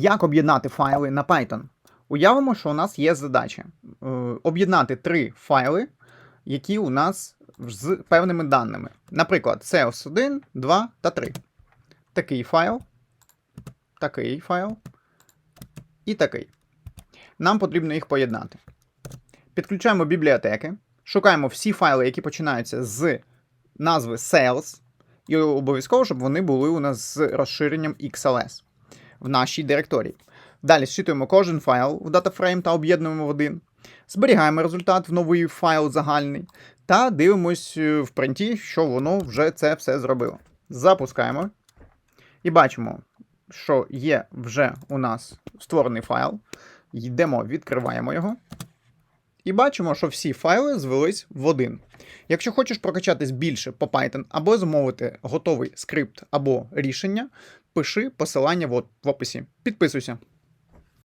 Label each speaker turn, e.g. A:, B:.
A: Як об'єднати файли на Python? Уявимо, що у нас є задача е, об'єднати три файли, які у нас з певними даними. Наприклад, CS 1, 2 та 3. Такий файл, такий файл і такий. Нам потрібно їх поєднати. Підключаємо бібліотеки, шукаємо всі файли, які починаються з назви sales, і обов'язково, щоб вони були у нас з розширенням XLS в нашій директорії. Далі зчитуємо кожен файл в DataFrame та об'єднуємо в один. Зберігаємо результат в новий файл загальний та дивимось е, в принті, що воно вже це все зробило. Запускаємо. І бачимо, що є вже у нас створений файл. Йдемо, відкриваємо його. І бачимо, що всі файли звелись в один. Якщо хочеш прокачатись більше по Python або замовити готовий скрипт або рішення, пиши посилання в описі. Підписуйся.